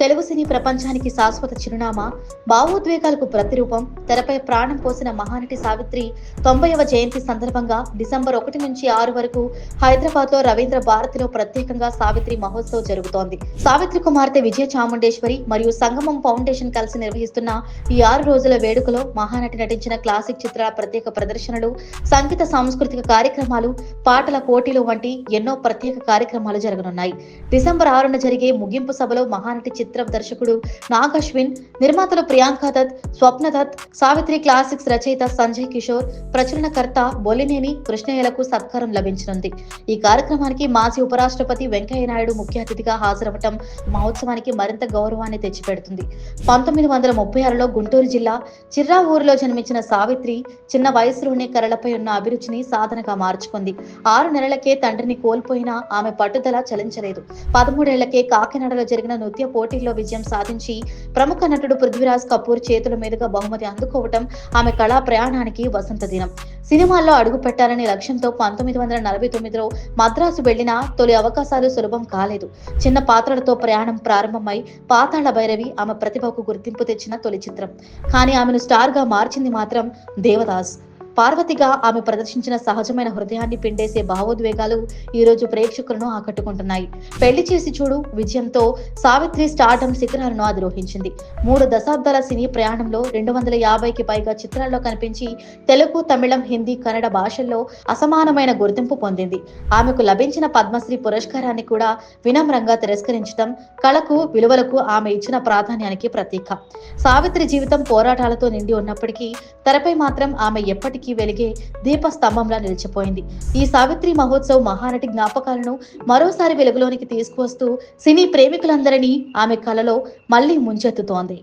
తెలుగు సినీ ప్రపంచానికి శాశ్వత చిరునామా భావోద్వేగాలకు ప్రతిరూపం తెరపై ప్రాణం పోసిన మహానటి సావిత్రి తొంభైవ జయంతి సందర్భంగా డిసెంబర్ ఒకటి నుంచి ఆరు వరకు హైదరాబాద్లో రవీంద్ర భారతిలో ప్రత్యేకంగా సావిత్రి మహోత్సవ్ జరుగుతోంది. సావిత్రి కుమార్తె విజయ చాముండేశ్వరి మరియు సంగమం ఫౌండేషన్ కలిసి నిర్వహిస్తున్న ఈ ఆరు రోజుల వేడుకలో మహానటి నటించిన క్లాసిక్ చిత్రాల ప్రత్యేక ప్రదర్శనలు సంగీత సాంస్కృతిక కార్యక్రమాలు పాటల పోటీలు వంటి ఎన్నో ప్రత్యేక కార్యక్రమాలు జరగనున్నాయి. డిసెంబర్ ఆరున జరిగే ముగింపు సభలో మహానటి చిత్ర దర్శకుడు నాగ్ అశ్విన్ నిర్మాతలు ప్రియాంక దత్ స్వప్న దత్ సావిత్రి క్లాసిక్స్ రచయిత సంజయ్ కిషోర్ ప్రచురణకర్త బొలినేని కృష్ణయ్యలకు సత్కారం లభించనుంది. ఈ కార్యక్రమానికి మాజీ ఉపరాష్ట్రపతి వెంకయ్య నాయుడు ముఖ్య అతిథిగా హాజరవటం మహోత్సవానికి మరింత గౌరవాన్ని తెచ్చిపెడుతుంది. పంతొమ్మిది వందల ముప్పై ఆరులో గుంటూరు జిల్లా చిర్రా ఊరిలో జన్మించిన సావిత్రి చిన్న వయసులోనే కరలపై ఉన్న అభిరుచిని సాధనగా మార్చుకుంది. ఆరు నెలలకే తండ్రిని కోల్పోయినా ఆమె పట్టుదల చలించలేదు. పదమూడేళ్ళకే కాకినాడలో జరిగిన నృత్య పోటీ పోటీల్లో విజయం సాధించి ప్రముఖ నటుడు పృథ్వీరాజ్ కపూర్ చేతుల మీదుగా బహుమతి అందుకోవటం ఆమె కళా ప్రయాణానికి వసంత దినం. సినిమాల్లో అడుగు పెట్టాలనే లక్ష్యంతో పంతొమ్మిది వందల నలభై తొమ్మిదిలో మద్రాసు వెళ్ళిన తొలి అవకాశాలు సులభం కాలేదు. చిన్న పాత్రలతో ప్రయాణం ప్రారంభమై పాతాళ భైరవి ఆమె ప్రతిభకు గుర్తింపు తెచ్చిన తొలి చిత్రం. కానీ ఆమెను స్టార్గా మార్చింది మాత్రం దేవదాస్. పార్వతిగా ఆమె ప్రదర్శించిన సహజమైన హృదయాన్ని పిండేసే భావోద్వేగాలు ఈ రోజు ప్రేక్షకులను ఆకట్టుకుంటున్నాయి. పెళ్ళి చేసి చూడు విజయంతో సావిత్రి స్టార్టం శిఖరాలను అధిరోహించింది. మూడు దశాబ్దాల సినీ ప్రయాణంలో రెండు వందల యాభైకి పైగా చిత్రాల్లో కనిపించి తెలుగు తమిళం హిందీ కన్నడ భాషల్లో అసమానమైన గుర్తింపు పొందింది. ఆమెకు లభించిన పద్మశ్రీ పురస్కారాన్ని కూడా వినమ్రంగా తిరస్కరించడం కళకు విలువలకు ఆమె ఇచ్చిన ప్రాధాన్యానికి ప్రతీక. సావిత్రి జీవితం పోరాటాలతో నిండి ఉన్నప్పటికీ తెరపై మాత్రం ఆమె ఎప్పటికీ వెలిగే దీపస్తంభంలా నిలిచిపోయింది. ఈ సావిత్రి మహోత్సవ్ మహానటి జ్ఞాపకాలను మరోసారి వెలుగులోనికి తీసుకువస్తూ సినీ ప్రేమికులందరినీ ఆమె కలలో మళ్ళీ ముంచెత్తుతోంది.